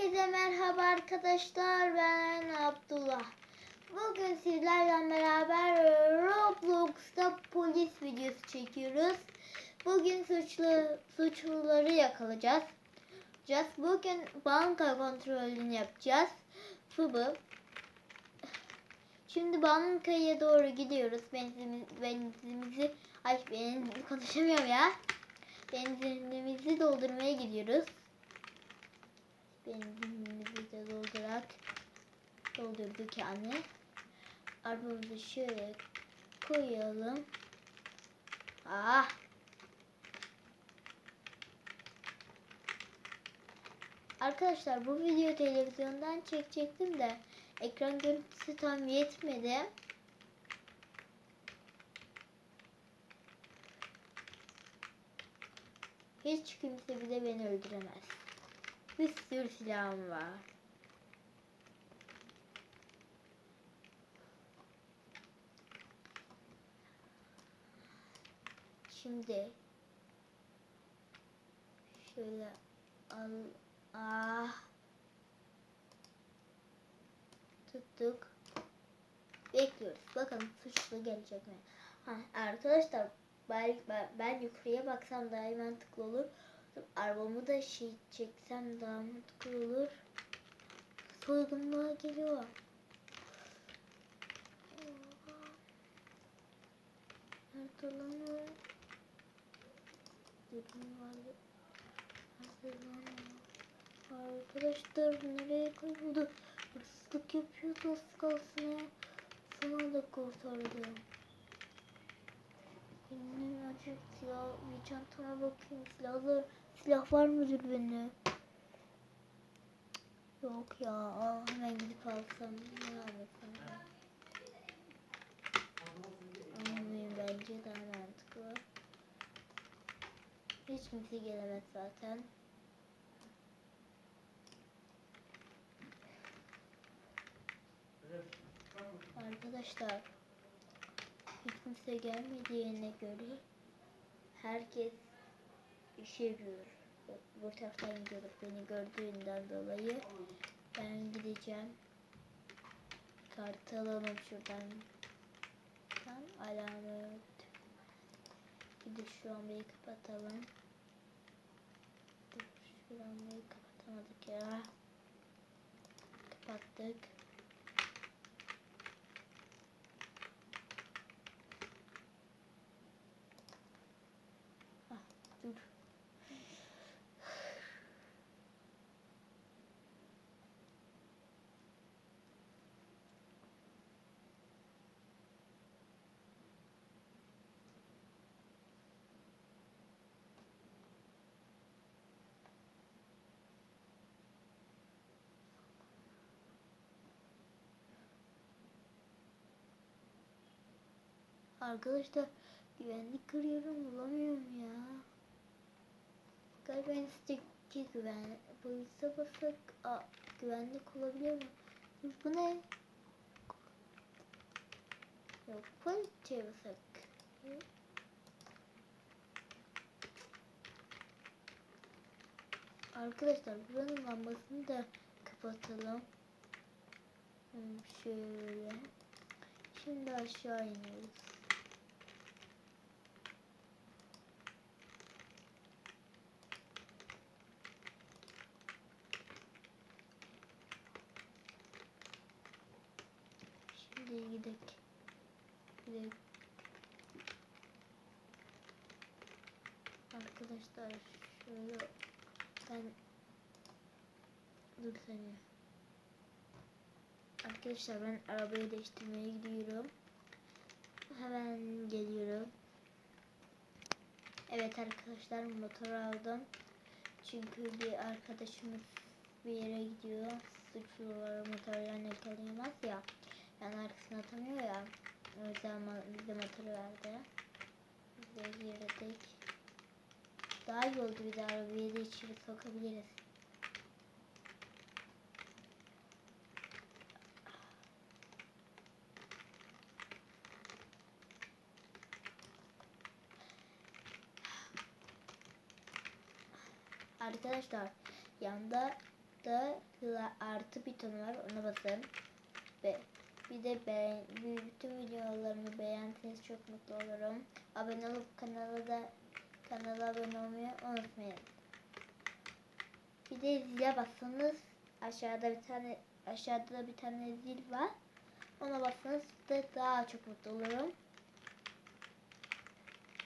Herkese merhaba arkadaşlar ben Abdullah. Bugün sizlerle beraber Roblox'ta polis videosu çekiyoruz. Bugün suçlu suçluları yakalayacağız. Bugün banka kontrolünü yapacağız. Fubu. Şimdi bankaya doğru gidiyoruz. Benzimiz, benzimizi ay benzin konuşamıyorum ya. Benzinimizi doldurmaya gidiyoruz. Benzinimizi de doldurak. Doldurduk yani. Arabamızı şöyle koyalım. Ah. Arkadaşlar bu video televizyondan çekecektim de ekran görüntüsü tam yetmedi. Hiç kimse bile beni öldüremez. Bir sürü silahım var. Şimdi şöyle al ah. Tuttuk. Bekliyoruz. Bakalım suçlu gelecek mi? Ha, arkadaşlar ben, ben, ben yukarıya baksam daha mantıklı olur arabamı da şey çeksem daha mantıklı olur soygunluğa geliyor Nerede lan o? Arkadaşlar nereye kayboldu? Hırsızlık yapıyordu az kalsın ya. Sana da kurtardım. Benim acı silah bir çantama bakayım silahlar silah var mıdır bende? Yok ya aa, hemen gidip alsam ne alsam ben? Almayayım bence daha mantıklı. Hiç kimse gelemez zaten. Arkadaşlar hiç kimse gelmediğine göre herkes iş yapıyor. Bu taraftan gidiyoruz beni gördüğünden dolayı. Ben gideceğim. Kartı alalım şuradan. Tam alamet. Bir şu lambayı kapatalım. Şu lambayı kapatamadık ya. Kapattık. Arkadaşlar güvenlik kırıyorum bulamıyorum ya. Galiba enstitüki güven. Polise basak Aa, güvenlik olabilir mi? Dur, Bu ne? Yok polise basak. Arkadaşlar buranın lambasını da kapatalım. Hmm, Şöyle. Şimdi aşağı iniyoruz. Gidelim. Gidelim. Arkadaşlar şöyle ben dur saniye. Arkadaşlar ben arabayı değiştirmeye gidiyorum. Hemen geliyorum. Evet arkadaşlar motor aldım. Çünkü bir arkadaşımız bir yere gidiyor. Suçluları motorlarını yakalayamaz ya. Yani arkasına atamıyor ya. O yüzden bize motoru verdi. Biz de girdik. Daha iyi oldu bir de arabayı da içeri sokabiliriz. Arkadaşlar yanda da artı butonu var. Ona basın. Bir de beğen, bütün videolarımı beğenseniz çok mutlu olurum. Abone olup kanala da kanala abone olmayı unutmayın. Bir de zile bassanız aşağıda bir tane aşağıda da bir tane zil var. Ona bassanız da daha çok mutlu olurum.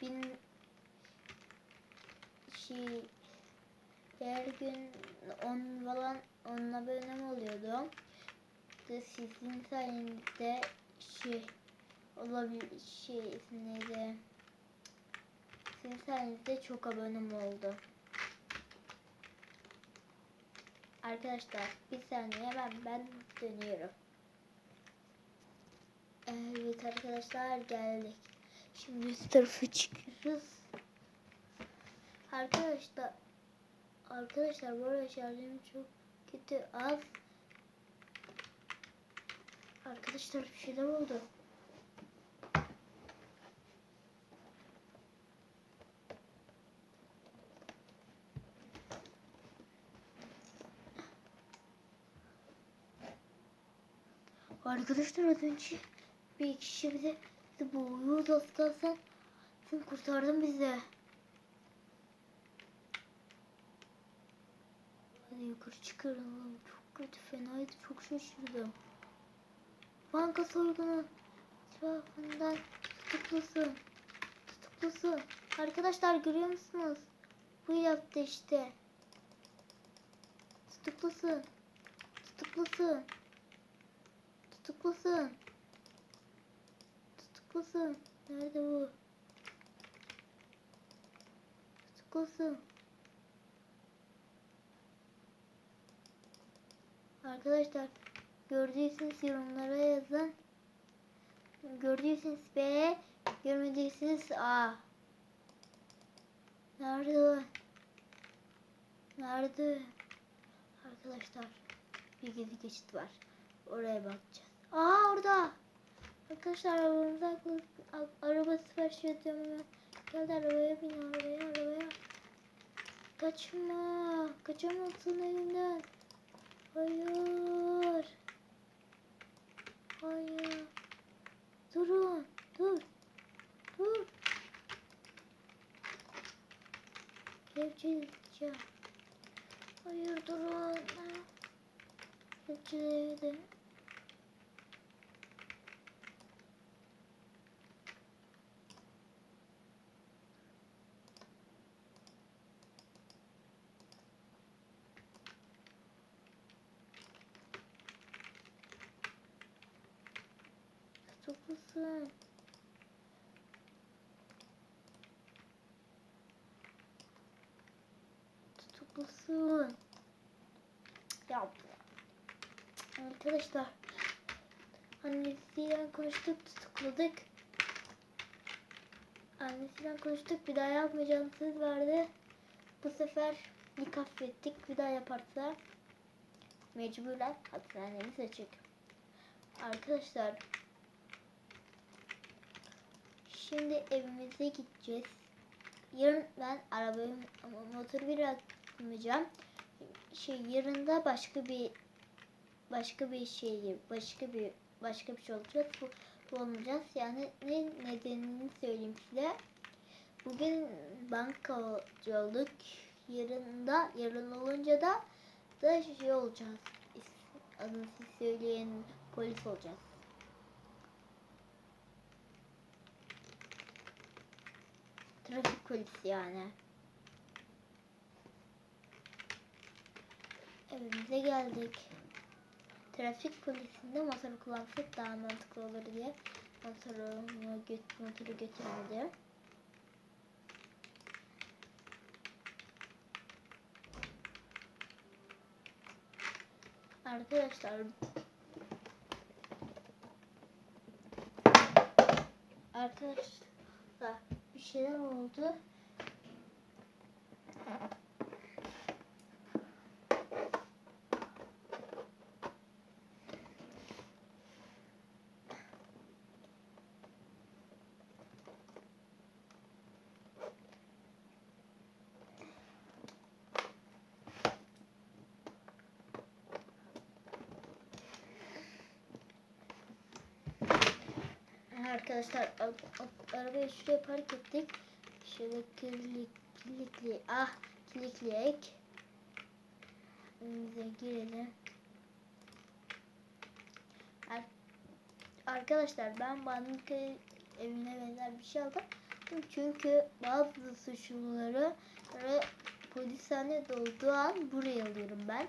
Bin şey her gün 10 falan 10 abonem oluyordu. De sizin sayenizde şey olabilir şey neydi? Sizin sayenizde çok abonem oldu. Arkadaşlar bir saniye ben ben dönüyorum. Evet arkadaşlar geldik. Şimdi üst tarafa çıkıyoruz. Arkadaşlar Arkadaşlar bu arada şarjım çok kötü az. Arkadaşlar bir şeyler oldu. Arkadaşlar az önce bir kişi bize boğuyordu az kalsın. Sen kurtardın bizi. Hadi yukarı çıkaralım. Çok kötü fenaydı. Çok şaşırdım. Banka soygunu etrafından tutuklusun. Tutuklusun. Arkadaşlar görüyor musunuz? Bu yaptı işte. Tutuklusun. Tutuklusun. Tutuklusun. Tutuklusun. Nerede bu? Tutuklusun. Arkadaşlar gördüyseniz yorumlara yazın. Gördüyseniz B, görmediyseniz A. Nerede? Nerede? Arkadaşlar bir gezi geçit var. Oraya bakacağız. Aa orada. Arkadaşlar arabamıza araba sipariş ediyorum hemen. Gel de arabaya bin arabaya arabaya. Kaçma. Kaçamazsın elimden. Hayır. Hayır. Durun. Dur. Dur. Kepçeleyeceğim. Hayır durun. Kepçeledim. Tutuklusun. Tutuklusun. Ya arkadaşlar annesiyle konuştuk tutukladık. Annesiyle konuştuk bir daha yapmayacağım söz verdi. Bu sefer ilk affettik bir daha yaparsa mecburen hapishanemiz açık. Arkadaşlar Şimdi evimize gideceğiz. Yarın ben arabayı motoru bir atmayacağım. Şey yarın da başka bir başka bir şey başka bir başka bir şey olacak. Bu, bu olmayacağız. Yani ne nedenini söyleyeyim size. Bugün bankacı olduk. Yarın da yarın olunca da da şey olacağız. Adını söyleyen polis olacağız. Trafik polisi yani. Evimize geldik. Trafik polisinde motoru kullansak daha mantıklı olur diye motorumu göt motoru götürmedim. Arkadaşlar Arkadaşlar şeyler oldu. Arkadaşlar arabayı şuraya park ettik. Şöyle kilik, kilikli ah kilikleyek. Evimize girelim. Ar- Arkadaşlar ben banka evine benzer bir şey aldım. Çünkü bazı suçluları polishane dolduğu an buraya alıyorum ben.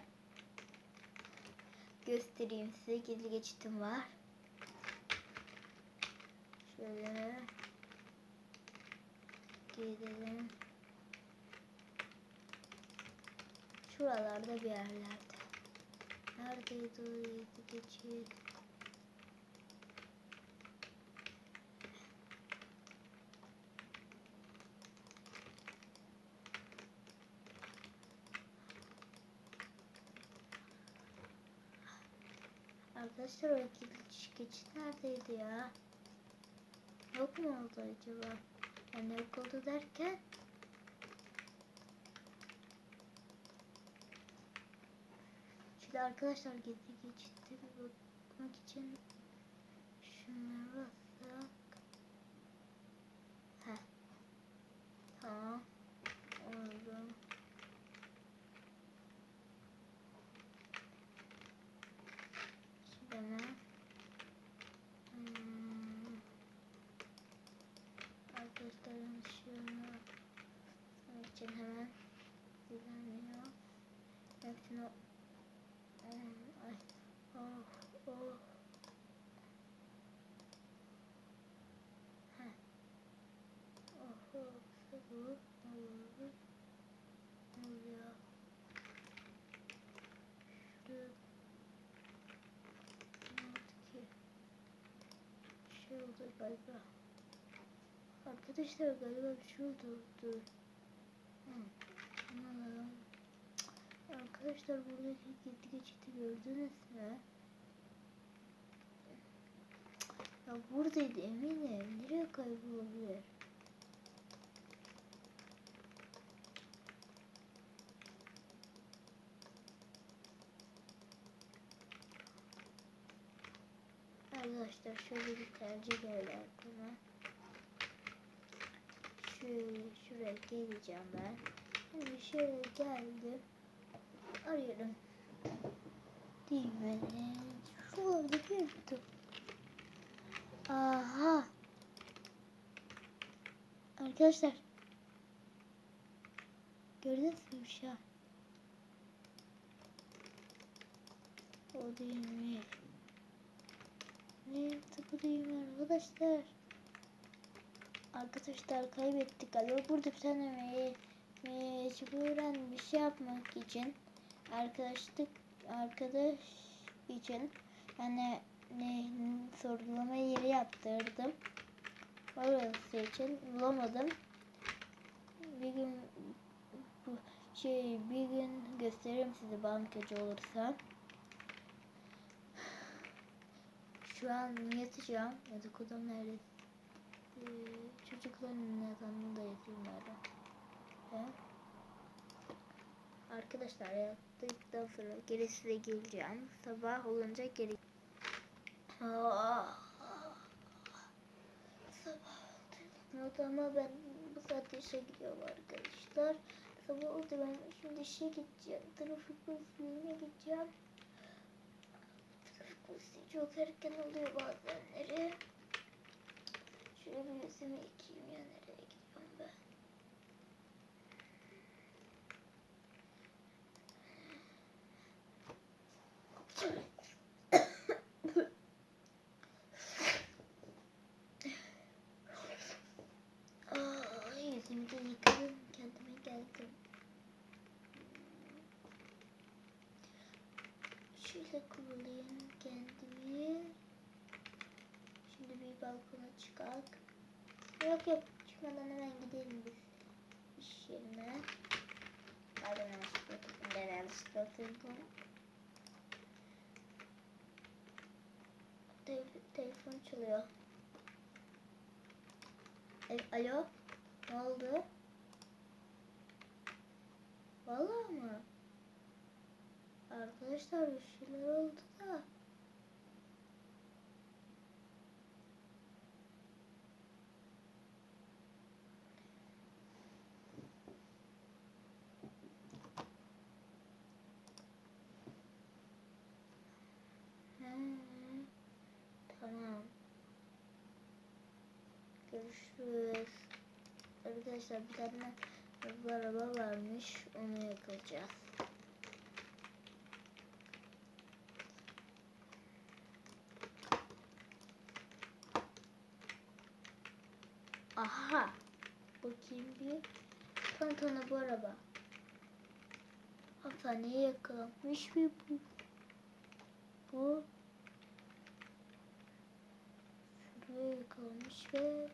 Göstereyim size. Gizli geçitim var. Şöyle gidelim. Şuralarda bir yerlerde. Neredeydi o gizli geçit? Arkadaşlar o geçit neredeydi ya? Yok mu oldu acaba? Yani yok oldu derken? Şimdi arkadaşlar gizli geçitte bir bakmak için şunları bassak Heh Tamam Oldu Şimdi hemen Hmm. Arkadaşlarım şunu onun için hemen düzenliyor. Hepsini Hmm, ay oh oh Heh. oh oh bu olur ne oluyor şu ne oldu ki şey oldu galiba Arkadaşlar galiba bir şey oldu. Dur. Cık. Arkadaşlar buradaki gizli geçiti gördünüz mü? Ya buradaydı eminim. Nereye kaybolabilir? Arkadaşlar şöyle bir tercih geldi aklıma. Şöyle şuraya geleceğim ben. Şimdi şöyle geldim. Arıyorum. Değil mi? Şurada gördüm. Aha. Arkadaşlar. Gördünüz mü bir şey? O değilmiş. Ne yaptı bu değil mi arkadaşlar? Arkadaşlar kaybettik galiba. Burada bir tane me mecburen bir şey yapmak için arkadaşlık arkadaş için yani ne, sorgulama yeri yaptırdım. Orası için bulamadım. Bir gün bu şey bir gün gösteririm size bankacı olursam. Şu an yatacağım. Yatak odam nerede? Ee, çocukların yatağında yatıyorum herhalde. Ve arkadaşlar yattıktan sonra geri size geleceğim. Sabah olunca geri Sabah oldu ama ben bu saatte işe gidiyorum arkadaşlar. Sabah oldu ben şimdi işe gideceğim. Trafik polisliğine gideceğim. Trafik polisliği çok erken oluyor bazenleri. Şöyle bir yüzümü yıkayayım ya nereye gidiyorum ben. Aa, yüzümü de. Kendime geldim. Şöyle kurulayım kendimi. Şimdi bir balkona çıkak. Yok yok çıkmadan hemen gidelim biz. İş yerine. Pardon yanlışlıkla oturdum. Ben yanlışlıkla oturdum. Te- telefon çalıyor. E, alo? Ne oldu? Vallahi mı? Arkadaşlar bir şeyler oldu da. Görüşürüz. Arkadaşlar bir tane araba varmış. Onu yakalayacağız. Aha. Bakayım bir. Tantana bu araba. Hastaneye yakalanmış mı bu? Bu. Şuraya yakalanmış ve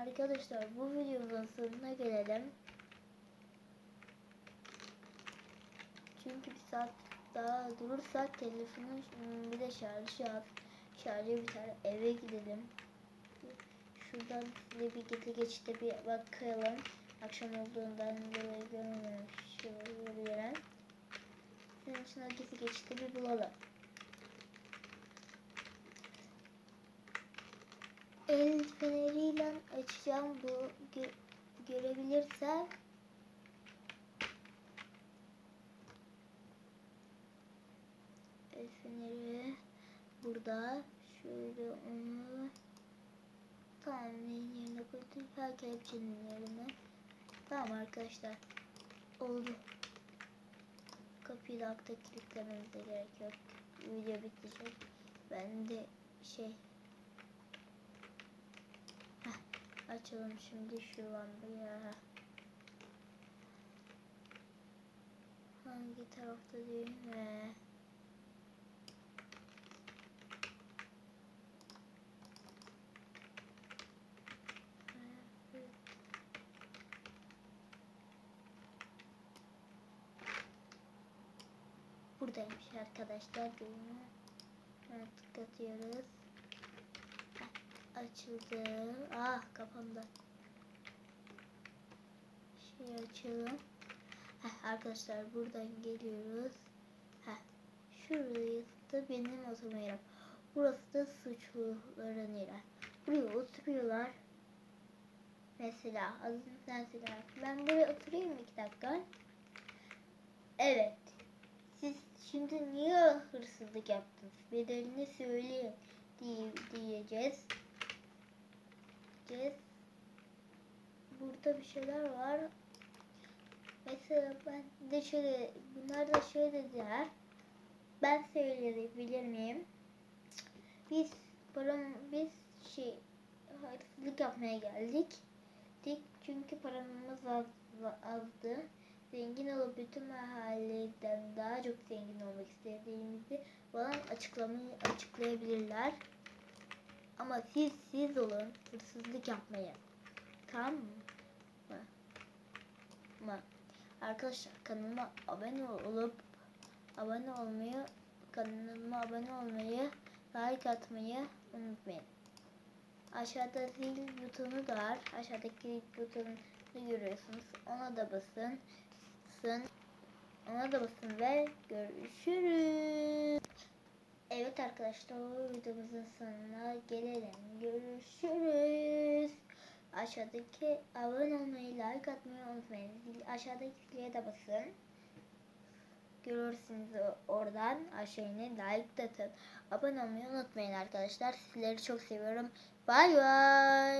arkadaşlar bu videomuzun sonuna gelelim. Çünkü bir saat daha durursak telefonun bir de şarjı az. Şarjı biter eve gidelim. Şuradan size bir gece geçişte bir bakalım. Akşam olduğundan dolayı görmemiş olabilirim. Sizin için o gece geçişte bir bulalım. El feneriyle açacağım bu gö- görebilirsem. El feneri burada. Şöyle onu Tamam yerine koydum? Ha kelepçenin yerine. Tamam arkadaşlar. Oldu. Kapıyı da akta kilitlememize gerek yok. Video bitecek. Ben de şey Heh, açalım şimdi şu lambayı. Hangi tarafta mi? Buradaymış arkadaşlar düğümü. Evet, tıklatıyoruz. Açıldı. Ah kapandı. Şey açalım. Heh, arkadaşlar buradan geliyoruz. Heh, şurası da benim oturma. Burası da suçluların yeri. Buraya oturuyorlar. Mesela sen söyle. Ben buraya oturayım iki dakika? Evet. Siz şimdi niye hırsızlık yaptınız? Bedelini söyleyin diye, diyeceğiz. Diyeceğiz. Burada bir şeyler var. Mesela ben de şöyle, bunlar da şöyle dediler. Ben söyleyebilir miyim? Biz param, biz şey hırsızlık yapmaya geldik. Dik çünkü paramız az, azdı zengin olup bütün mahalleden daha çok zengin olmak istediğimizi bana açıklamayı açıklayabilirler. Ama siz siz olun hırsızlık yapmayın. Tamam mı? Ama arkadaşlar kanalıma abone olup abone olmayı kanalıma abone olmayı like atmayı unutmayın. Aşağıda zil butonu da var. Aşağıdaki zil butonunu görüyorsunuz. Ona da basın. Ona da basın ve görüşürüz. Evet arkadaşlar videomuzun sonuna gelelim. Görüşürüz. Aşağıdaki abone olmayı, like atmayı unutmayın. Aşağıdaki zile de basın. Görürsünüz oradan aşağıya like de atın. Abone olmayı unutmayın arkadaşlar. Sizleri çok seviyorum. Bay bay.